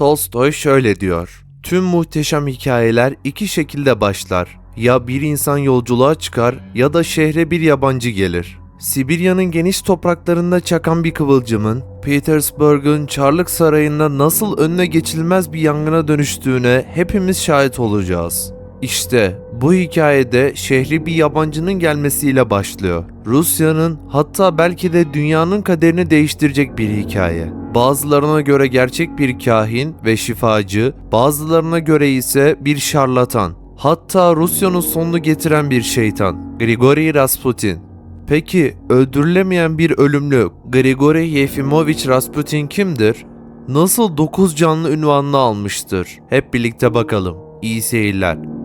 Tolstoy şöyle diyor. Tüm muhteşem hikayeler iki şekilde başlar. Ya bir insan yolculuğa çıkar ya da şehre bir yabancı gelir. Sibirya'nın geniş topraklarında çakan bir kıvılcımın Petersburg'un Çarlık Sarayı'nda nasıl önüne geçilmez bir yangına dönüştüğüne hepimiz şahit olacağız. İşte bu hikayede şehri bir yabancının gelmesiyle başlıyor. Rusya'nın hatta belki de dünyanın kaderini değiştirecek bir hikaye. Bazılarına göre gerçek bir kahin ve şifacı, bazılarına göre ise bir şarlatan. Hatta Rusya'nın sonunu getiren bir şeytan. Grigori Rasputin. Peki öldürülemeyen bir ölümlü Grigori Yefimovich Rasputin kimdir? Nasıl 9 canlı ünvanını almıştır? Hep birlikte bakalım. İyi seyirler.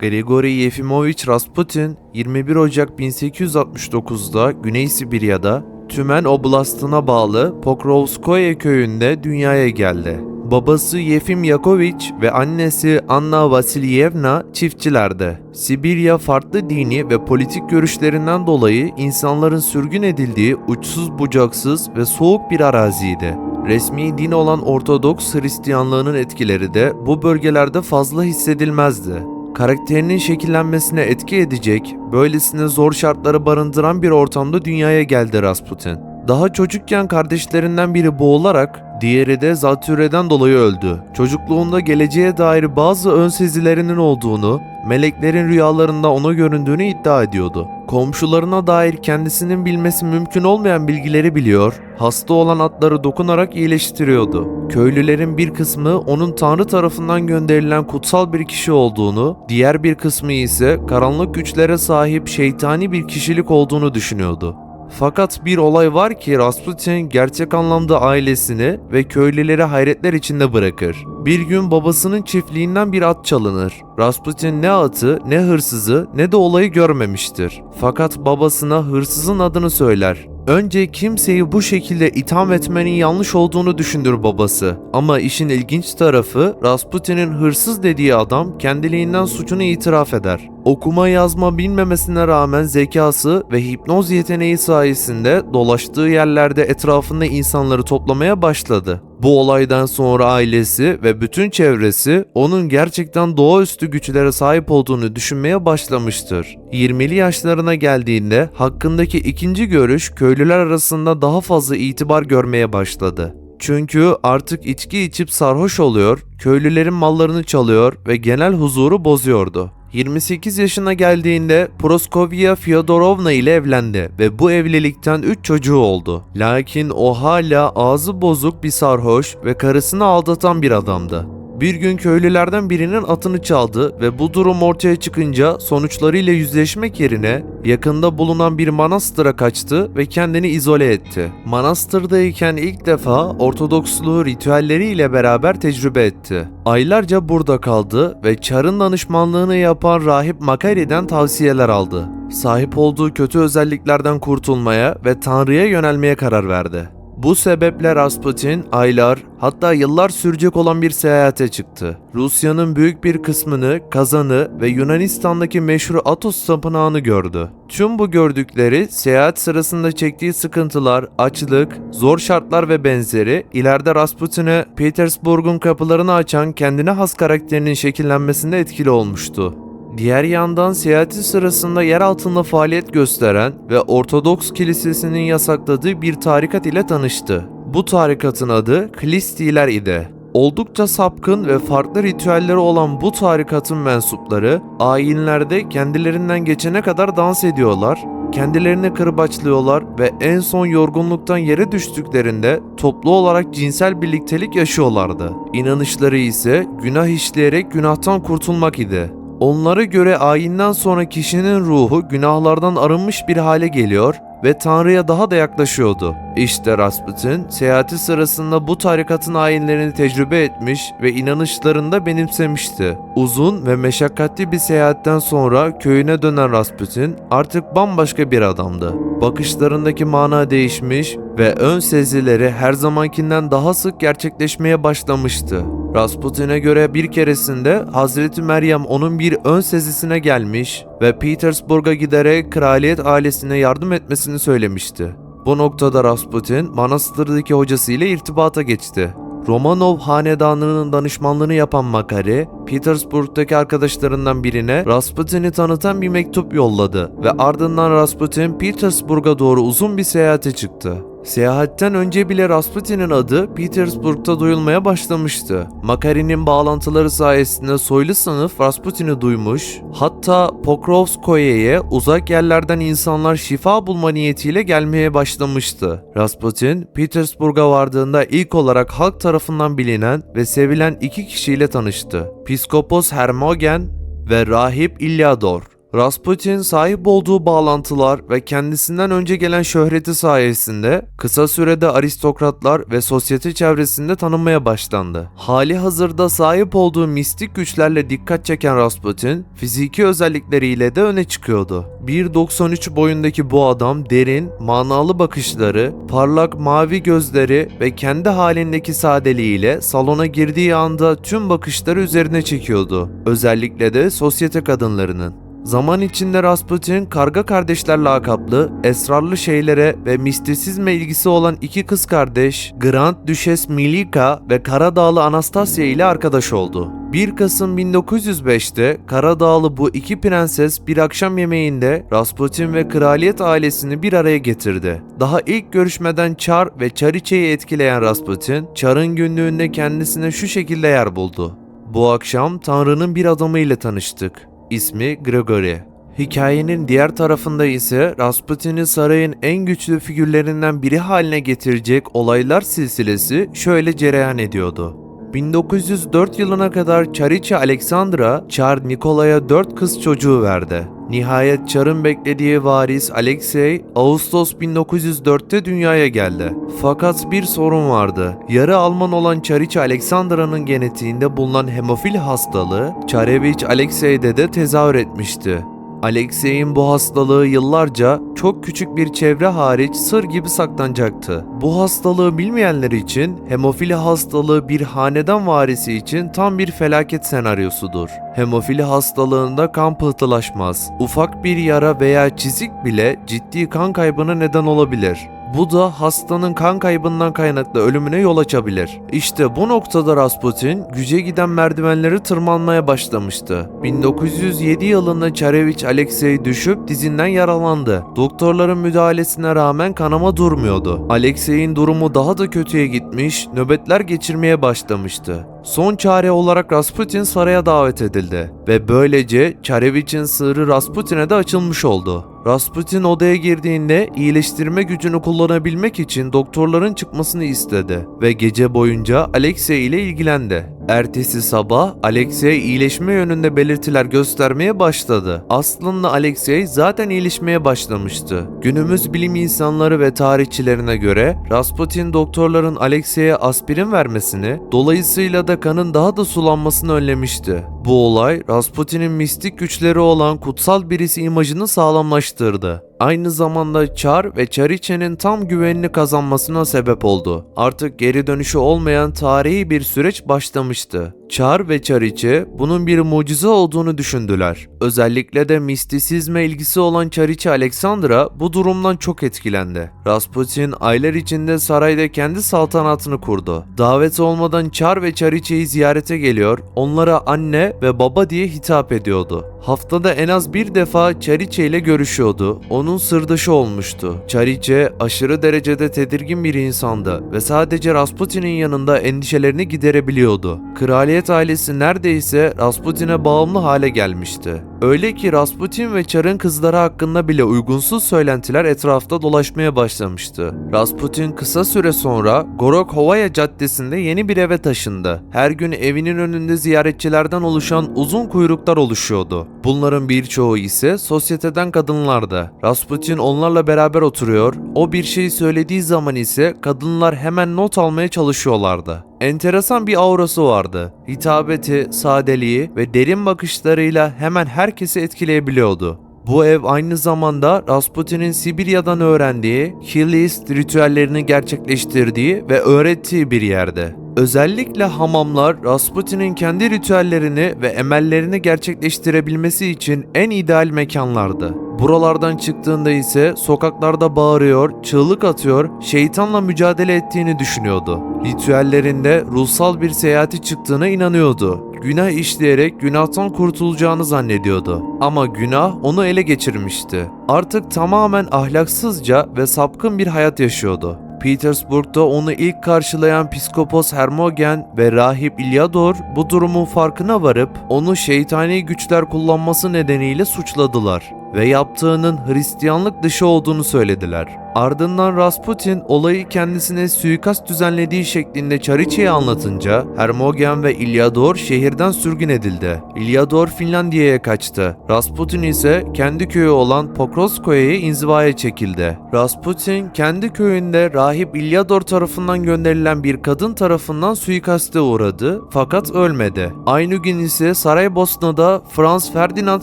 Grigori Yefimovich Rasputin 21 Ocak 1869'da Güney Sibirya'da Tümen Oblast'ına bağlı Pokrovskoye köyünde dünyaya geldi. Babası Yefim Yakovich ve annesi Anna Vasilyevna çiftçilerdi. Sibirya farklı dini ve politik görüşlerinden dolayı insanların sürgün edildiği uçsuz bucaksız ve soğuk bir araziydi. Resmi din olan Ortodoks Hristiyanlığının etkileri de bu bölgelerde fazla hissedilmezdi karakterinin şekillenmesine etki edecek, böylesine zor şartları barındıran bir ortamda dünyaya geldi Rasputin. Daha çocukken kardeşlerinden biri boğularak, diğeri de zatürreden dolayı öldü. Çocukluğunda geleceğe dair bazı ön sezilerinin olduğunu, meleklerin rüyalarında ona göründüğünü iddia ediyordu. Komşularına dair kendisinin bilmesi mümkün olmayan bilgileri biliyor, hasta olan atları dokunarak iyileştiriyordu. Köylülerin bir kısmı onun Tanrı tarafından gönderilen kutsal bir kişi olduğunu, diğer bir kısmı ise karanlık güçlere sahip şeytani bir kişilik olduğunu düşünüyordu. Fakat bir olay var ki Rasputin gerçek anlamda ailesini ve köylüleri hayretler içinde bırakır. Bir gün babasının çiftliğinden bir at çalınır. Rasputin ne atı, ne hırsızı, ne de olayı görmemiştir. Fakat babasına hırsızın adını söyler. Önce kimseyi bu şekilde itham etmenin yanlış olduğunu düşündür babası. Ama işin ilginç tarafı Rasputin'in hırsız dediği adam kendiliğinden suçunu itiraf eder. Okuma yazma bilmemesine rağmen zekası ve hipnoz yeteneği sayesinde dolaştığı yerlerde etrafında insanları toplamaya başladı. Bu olaydan sonra ailesi ve bütün çevresi onun gerçekten doğaüstü güçlere sahip olduğunu düşünmeye başlamıştır. 20'li yaşlarına geldiğinde hakkındaki ikinci görüş köylüler arasında daha fazla itibar görmeye başladı. Çünkü artık içki içip sarhoş oluyor, köylülerin mallarını çalıyor ve genel huzuru bozuyordu. 28 yaşına geldiğinde Proskovya Fyodorovna ile evlendi ve bu evlilikten 3 çocuğu oldu. Lakin o hala ağzı bozuk bir sarhoş ve karısını aldatan bir adamdı. Bir gün köylülerden birinin atını çaldı ve bu durum ortaya çıkınca sonuçlarıyla yüzleşmek yerine yakında bulunan bir manastıra kaçtı ve kendini izole etti. Manastırdayken ilk defa Ortodoksluğu ritüelleriyle beraber tecrübe etti. Aylarca burada kaldı ve Çar'ın danışmanlığını yapan rahip Makari'den tavsiyeler aldı. Sahip olduğu kötü özelliklerden kurtulmaya ve Tanrı'ya yönelmeye karar verdi. Bu sebeple Rasputin aylar hatta yıllar sürecek olan bir seyahate çıktı. Rusya'nın büyük bir kısmını, Kazan'ı ve Yunanistan'daki meşhur Atos tapınağını gördü. Tüm bu gördükleri seyahat sırasında çektiği sıkıntılar, açlık, zor şartlar ve benzeri ileride Rasputin'e Petersburg'un kapılarını açan kendine has karakterinin şekillenmesinde etkili olmuştu. Diğer yandan seyahati sırasında yer altında faaliyet gösteren ve Ortodoks Kilisesi'nin yasakladığı bir tarikat ile tanıştı. Bu tarikatın adı Klistiler idi. Oldukça sapkın ve farklı ritüelleri olan bu tarikatın mensupları ayinlerde kendilerinden geçene kadar dans ediyorlar, kendilerini kırbaçlıyorlar ve en son yorgunluktan yere düştüklerinde toplu olarak cinsel birliktelik yaşıyorlardı. İnanışları ise günah işleyerek günahtan kurtulmak idi. Onlara göre ayinden sonra kişinin ruhu günahlardan arınmış bir hale geliyor ve Tanrı'ya daha da yaklaşıyordu. İşte Rasputin seyahati sırasında bu tarikatın ayinlerini tecrübe etmiş ve inanışlarını da benimsemişti. Uzun ve meşakkatli bir seyahatten sonra köyüne dönen Rasputin artık bambaşka bir adamdı. Bakışlarındaki mana değişmiş, ve ön sezileri her zamankinden daha sık gerçekleşmeye başlamıştı. Rasputin'e göre bir keresinde Hazreti Meryem onun bir ön sezisine gelmiş ve Petersburg'a giderek kraliyet ailesine yardım etmesini söylemişti. Bu noktada Rasputin manastırdaki hocasıyla irtibata geçti. Romanov hanedanının danışmanlığını yapan Makari, Petersburg'daki arkadaşlarından birine Rasputin'i tanıtan bir mektup yolladı ve ardından Rasputin Petersburg'a doğru uzun bir seyahate çıktı. Seyahatten önce bile Rasputin'in adı Petersburg'da duyulmaya başlamıştı. Makari'nin bağlantıları sayesinde soylu sınıf Rasputin'i duymuş, hatta Pokrovskoye'ye uzak yerlerden insanlar şifa bulma niyetiyle gelmeye başlamıştı. Rasputin, Petersburg'a vardığında ilk olarak halk tarafından bilinen ve sevilen iki kişiyle tanıştı. Piskopos Hermogen ve Rahip İlyador. Rasputin sahip olduğu bağlantılar ve kendisinden önce gelen şöhreti sayesinde kısa sürede aristokratlar ve sosyete çevresinde tanınmaya başlandı. Hali hazırda sahip olduğu mistik güçlerle dikkat çeken Rasputin, fiziki özellikleriyle de öne çıkıyordu. 1.93 boyundaki bu adam derin, manalı bakışları, parlak mavi gözleri ve kendi halindeki sadeliğiyle salona girdiği anda tüm bakışları üzerine çekiyordu. Özellikle de sosyete kadınlarının. Zaman içinde Rasputin, Karga Kardeşler lakaplı, esrarlı şeylere ve mistisizme ilgisi olan iki kız kardeş, Grand Düşes Milika ve Karadağlı Anastasia ile arkadaş oldu. 1 Kasım 1905'te Karadağlı bu iki prenses bir akşam yemeğinde Rasputin ve kraliyet ailesini bir araya getirdi. Daha ilk görüşmeden Çar ve Çariçe'yi etkileyen Rasputin, Çar'ın günlüğünde kendisine şu şekilde yer buldu. Bu akşam Tanrı'nın bir adamıyla tanıştık. İsmi Gregory. Hikayenin diğer tarafında ise Rasputin'i sarayın en güçlü figürlerinden biri haline getirecek olaylar silsilesi şöyle cereyan ediyordu. 1904 yılına kadar Çariçe Alexandra, Çar Nikolay'a 4 kız çocuğu verdi. Nihayet Çar'ın beklediği varis Alexey, Ağustos 1904'te dünyaya geldi. Fakat bir sorun vardı. Yarı Alman olan Çariçe Alexandra'nın genetiğinde bulunan hemofili hastalığı, Çarevich Alexey'de de tezahür etmişti. Alexey'in bu hastalığı yıllarca çok küçük bir çevre hariç sır gibi saklanacaktı. Bu hastalığı bilmeyenler için hemofili hastalığı bir hanedan varisi için tam bir felaket senaryosudur. Hemofili hastalığında kan pıhtılaşmaz. Ufak bir yara veya çizik bile ciddi kan kaybına neden olabilir. Bu da hastanın kan kaybından kaynaklı ölümüne yol açabilir. İşte bu noktada Rasputin güce giden merdivenleri tırmanmaya başlamıştı. 1907 yılında Çarevich Alexey düşüp dizinden yaralandı. Doktorların müdahalesine rağmen kanama durmuyordu. Alexey'in durumu daha da kötüye gitmiş, nöbetler geçirmeye başlamıştı. Son çare olarak Rasputin saraya davet edildi ve böylece Çarevich'in sırrı Rasputin'e de açılmış oldu. Rasputin odaya girdiğinde iyileştirme gücünü kullanabilmek için doktorların çıkmasını istedi ve gece boyunca Alexey ile ilgilendi. Ertesi sabah Alexey iyileşme yönünde belirtiler göstermeye başladı. Aslında Alexey zaten iyileşmeye başlamıştı. Günümüz bilim insanları ve tarihçilerine göre Rasputin doktorların Alexey'e aspirin vermesini, dolayısıyla da kanın daha da sulanmasını önlemişti. Bu olay Rasputin'in mistik güçleri olan kutsal birisi imajını sağlamlaştırdı. Aynı zamanda Çar ve Çariçe'nin tam güvenini kazanmasına sebep oldu. Artık geri dönüşü olmayan tarihi bir süreç başlamıştı. Çar ve Çariçe bunun bir mucize olduğunu düşündüler. Özellikle de mistisizme ilgisi olan Çariçe Alexandra bu durumdan çok etkilendi. Rasputin aylar içinde sarayda kendi saltanatını kurdu. Davet olmadan Çar ve Çariçe'yi ziyarete geliyor, onlara anne ve baba diye hitap ediyordu. Haftada en az bir defa Çariçe ile görüşüyordu. Onun sırdaşı olmuştu. Çariçe aşırı derecede tedirgin bir insandı ve sadece Rasputin'in yanında endişelerini giderebiliyordu. Kraliyet ailesi neredeyse Rasputin'e bağımlı hale gelmişti. Öyle ki Rasputin ve Çar'ın kızları hakkında bile uygunsuz söylentiler etrafta dolaşmaya başlamıştı. Rasputin kısa süre sonra Gorokhovaya Caddesi'nde yeni bir eve taşındı. Her gün evinin önünde ziyaretçilerden oluşan uzun kuyruklar oluşuyordu. Bunların birçoğu ise sosyeteden kadınlardı. Rasputin onlarla beraber oturuyor, o bir şey söylediği zaman ise kadınlar hemen not almaya çalışıyorlardı. Enteresan bir aurası vardı. Hitabeti, sadeliği ve derin bakışlarıyla hemen herkesi etkileyebiliyordu. Bu ev aynı zamanda Rasputin'in Sibirya'dan öğrendiği Hilist ritüellerini gerçekleştirdiği ve öğrettiği bir yerde. Özellikle hamamlar Rasputin'in kendi ritüellerini ve emellerini gerçekleştirebilmesi için en ideal mekanlardı. Buralardan çıktığında ise sokaklarda bağırıyor, çığlık atıyor, şeytanla mücadele ettiğini düşünüyordu. Ritüellerinde ruhsal bir seyahati çıktığına inanıyordu. Günah işleyerek günahtan kurtulacağını zannediyordu. Ama günah onu ele geçirmişti. Artık tamamen ahlaksızca ve sapkın bir hayat yaşıyordu. Petersburg'da onu ilk karşılayan psikopos Hermogen ve rahip İlyador bu durumun farkına varıp onu şeytani güçler kullanması nedeniyle suçladılar ve yaptığının Hristiyanlık dışı olduğunu söylediler. Ardından Rasputin olayı kendisine suikast düzenlediği şeklinde Çariçe'ye anlatınca Hermogen ve İlyador şehirden sürgün edildi. İlyador Finlandiya'ya kaçtı. Rasputin ise kendi köyü olan Pokrovskoye'ye inzivaya çekildi. Rasputin kendi köyünde rahip İlyador tarafından gönderilen bir kadın tarafından suikaste uğradı fakat ölmedi. Aynı gün ise Saraybosna'da Franz Ferdinand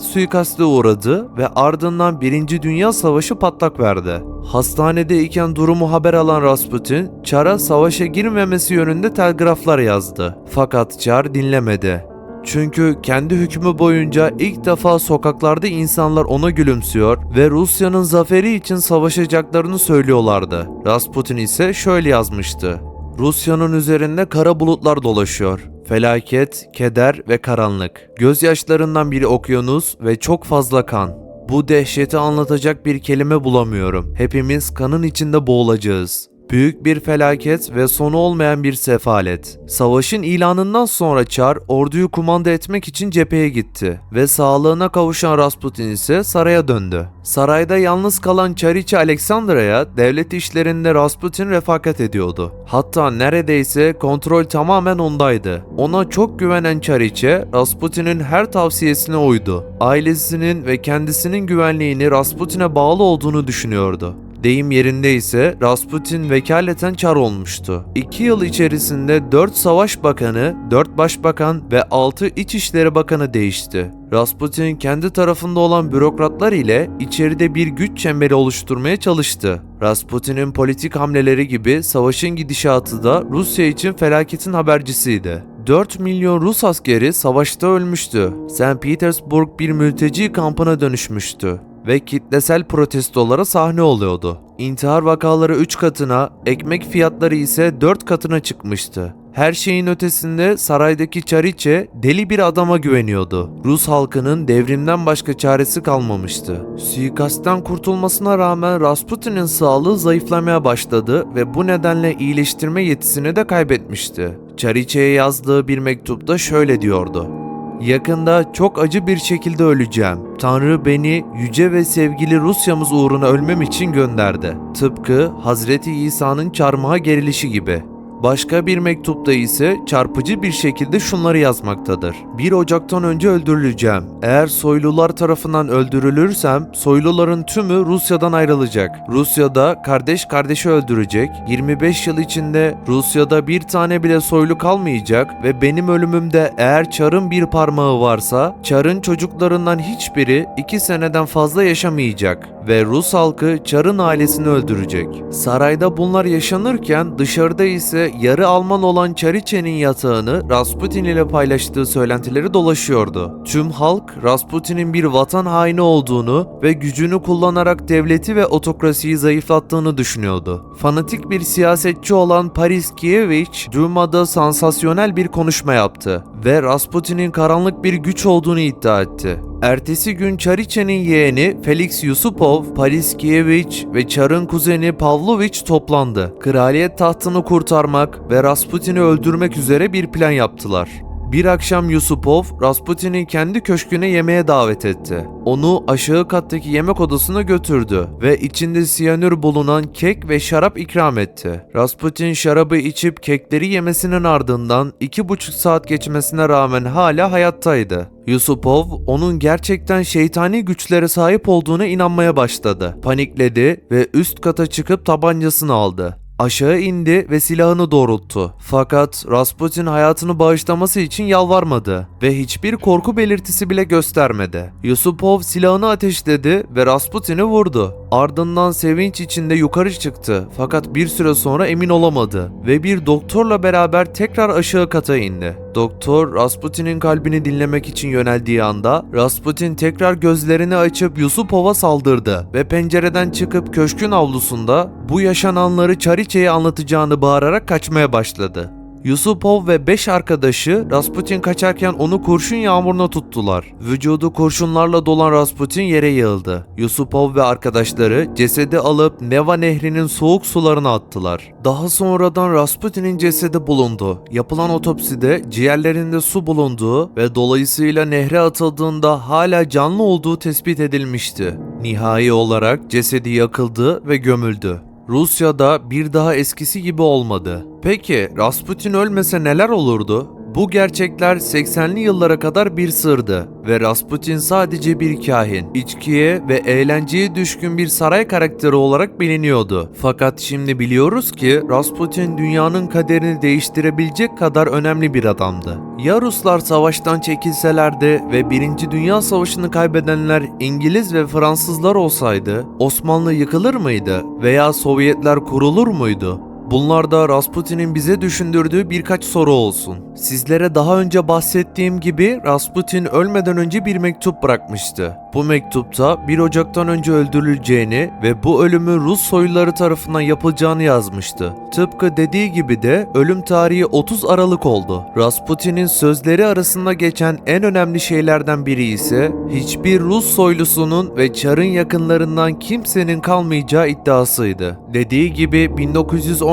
suikaste uğradı ve ardından 1. Dünya Savaşı patlak verdi. Hastanedeyken durumu haber alan Rasputin, Çar'a savaşa girmemesi yönünde telgraflar yazdı. Fakat Çar dinlemedi. Çünkü kendi hükmü boyunca ilk defa sokaklarda insanlar ona gülümsüyor ve Rusya'nın zaferi için savaşacaklarını söylüyorlardı. Rasputin ise şöyle yazmıştı. Rusya'nın üzerinde kara bulutlar dolaşıyor. Felaket, keder ve karanlık. Gözyaşlarından bir okyanus ve çok fazla kan. Bu dehşeti anlatacak bir kelime bulamıyorum. Hepimiz kanın içinde boğulacağız. Büyük bir felaket ve sonu olmayan bir sefalet. Savaşın ilanından sonra Çar orduyu kumanda etmek için cepheye gitti ve sağlığına kavuşan Rasputin ise saraya döndü. Sarayda yalnız kalan Çariçe Aleksandra'ya devlet işlerinde Rasputin refakat ediyordu. Hatta neredeyse kontrol tamamen ondaydı. Ona çok güvenen Çariçe, Rasputin'in her tavsiyesine uydu. Ailesinin ve kendisinin güvenliğini Rasputin'e bağlı olduğunu düşünüyordu. Deyim yerinde ise Rasputin vekaleten çar olmuştu. 2 yıl içerisinde 4 savaş bakanı, 4 başbakan ve 6 İçişleri Bakanı değişti. Rasputin kendi tarafında olan bürokratlar ile içeride bir güç çemberi oluşturmaya çalıştı. Rasputin'in politik hamleleri gibi savaşın gidişatı da Rusya için felaketin habercisiydi. 4 milyon Rus askeri savaşta ölmüştü. St. Petersburg bir mülteci kampına dönüşmüştü ve kitlesel protestolara sahne oluyordu. İntihar vakaları 3 katına, ekmek fiyatları ise 4 katına çıkmıştı. Her şeyin ötesinde saraydaki Çariçe deli bir adama güveniyordu. Rus halkının devrimden başka çaresi kalmamıştı. Suikastten kurtulmasına rağmen Rasputin'in sağlığı zayıflamaya başladı ve bu nedenle iyileştirme yetisini de kaybetmişti. Çariçe'ye yazdığı bir mektupta şöyle diyordu. Yakında çok acı bir şekilde öleceğim. Tanrı beni yüce ve sevgili Rusyamız uğruna ölmem için gönderdi. Tıpkı Hazreti İsa'nın çarmıha gerilişi gibi. Başka bir mektupta ise çarpıcı bir şekilde şunları yazmaktadır. 1 Ocak'tan önce öldürüleceğim. Eğer soylular tarafından öldürülürsem soyluların tümü Rusya'dan ayrılacak. Rusya'da kardeş kardeşi öldürecek. 25 yıl içinde Rusya'da bir tane bile soylu kalmayacak ve benim ölümümde eğer Çar'ın bir parmağı varsa Çar'ın çocuklarından hiçbiri 2 seneden fazla yaşamayacak ve Rus halkı Çar'ın ailesini öldürecek. Sarayda bunlar yaşanırken dışarıda ise yarı Alman olan Çariçe'nin yatağını Rasputin ile paylaştığı söylentileri dolaşıyordu. Tüm halk Rasputin'in bir vatan haini olduğunu ve gücünü kullanarak devleti ve otokrasiyi zayıflattığını düşünüyordu. Fanatik bir siyasetçi olan Paris Kievich, Duma'da sansasyonel bir konuşma yaptı ve Rasputin'in karanlık bir güç olduğunu iddia etti. Ertesi gün Çariçe'nin yeğeni Felix Yusupov, Paris Kievich ve Çar'ın kuzeni Pavlovich toplandı. Kraliyet tahtını kurtarmak ve Rasputin'i öldürmek üzere bir plan yaptılar. Bir akşam Yusupov, Rasputin'i kendi köşküne yemeğe davet etti. Onu aşağı kattaki yemek odasına götürdü ve içinde siyanür bulunan kek ve şarap ikram etti. Rasputin şarabı içip kekleri yemesinin ardından iki buçuk saat geçmesine rağmen hala hayattaydı. Yusupov onun gerçekten şeytani güçlere sahip olduğuna inanmaya başladı. Panikledi ve üst kata çıkıp tabancasını aldı. Aşağı indi ve silahını doğrulttu. Fakat Rasputin hayatını bağışlaması için yalvarmadı ve hiçbir korku belirtisi bile göstermedi. Yusupov silahını ateşledi ve Rasputin'i vurdu. Ardından sevinç içinde yukarı çıktı fakat bir süre sonra emin olamadı ve bir doktorla beraber tekrar aşağı kata indi. Doktor Rasputin'in kalbini dinlemek için yöneldiği anda Rasputin tekrar gözlerini açıp Yusupov'a saldırdı ve pencereden çıkıp köşkün avlusunda bu yaşananları Çariçe'ye anlatacağını bağırarak kaçmaya başladı. Yusupov ve 5 arkadaşı Rasputin kaçarken onu kurşun yağmuruna tuttular. Vücudu kurşunlarla dolan Rasputin yere yığıldı. Yusupov ve arkadaşları cesedi alıp Neva nehrinin soğuk sularına attılar. Daha sonradan Rasputin'in cesedi bulundu. Yapılan otopside ciğerlerinde su bulunduğu ve dolayısıyla nehre atıldığında hala canlı olduğu tespit edilmişti. Nihai olarak cesedi yakıldı ve gömüldü. Rusya'da bir daha eskisi gibi olmadı. Peki Rasputin ölmese neler olurdu? Bu gerçekler 80'li yıllara kadar bir sırdı ve Rasputin sadece bir kahin, içkiye ve eğlenceye düşkün bir saray karakteri olarak biliniyordu. Fakat şimdi biliyoruz ki Rasputin dünyanın kaderini değiştirebilecek kadar önemli bir adamdı. Ya Ruslar savaştan çekilselerdi ve 1. Dünya Savaşı'nı kaybedenler İngiliz ve Fransızlar olsaydı Osmanlı yıkılır mıydı veya Sovyetler kurulur muydu? Bunlar da Rasputin'in bize düşündürdüğü birkaç soru olsun. Sizlere daha önce bahsettiğim gibi Rasputin ölmeden önce bir mektup bırakmıştı. Bu mektupta 1 Ocak'tan önce öldürüleceğini ve bu ölümü Rus soyluları tarafından yapılacağını yazmıştı. Tıpkı dediği gibi de ölüm tarihi 30 Aralık oldu. Rasputin'in sözleri arasında geçen en önemli şeylerden biri ise hiçbir Rus soylusunun ve Çar'ın yakınlarından kimsenin kalmayacağı iddiasıydı. Dediği gibi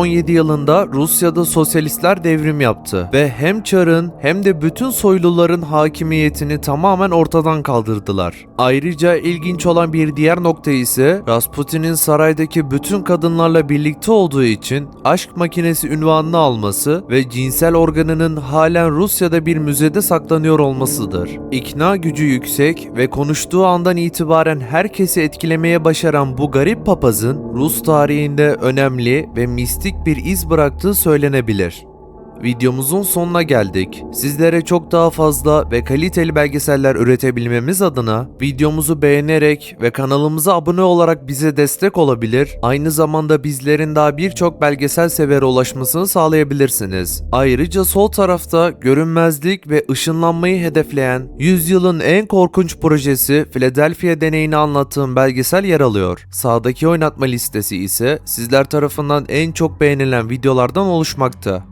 1917 yılında Rusya'da sosyalistler devrim yaptı ve hem Çar'ın hem de bütün soyluların hakimiyetini tamamen ortadan kaldırdılar. Ayrıca ilginç olan bir diğer nokta ise Rasputin'in saraydaki bütün kadınlarla birlikte olduğu için aşk makinesi ünvanını alması ve cinsel organının halen Rusya'da bir müzede saklanıyor olmasıdır. İkna gücü yüksek ve konuştuğu andan itibaren herkesi etkilemeye başaran bu garip papazın Rus tarihinde önemli ve mistik bir iz bıraktığı söylenebilir. Videomuzun sonuna geldik. Sizlere çok daha fazla ve kaliteli belgeseller üretebilmemiz adına videomuzu beğenerek ve kanalımıza abone olarak bize destek olabilir, aynı zamanda bizlerin daha birçok belgesel severe ulaşmasını sağlayabilirsiniz. Ayrıca sol tarafta görünmezlik ve ışınlanmayı hedefleyen yüzyılın en korkunç projesi Philadelphia deneyini anlattığım belgesel yer alıyor. Sağdaki oynatma listesi ise sizler tarafından en çok beğenilen videolardan oluşmakta.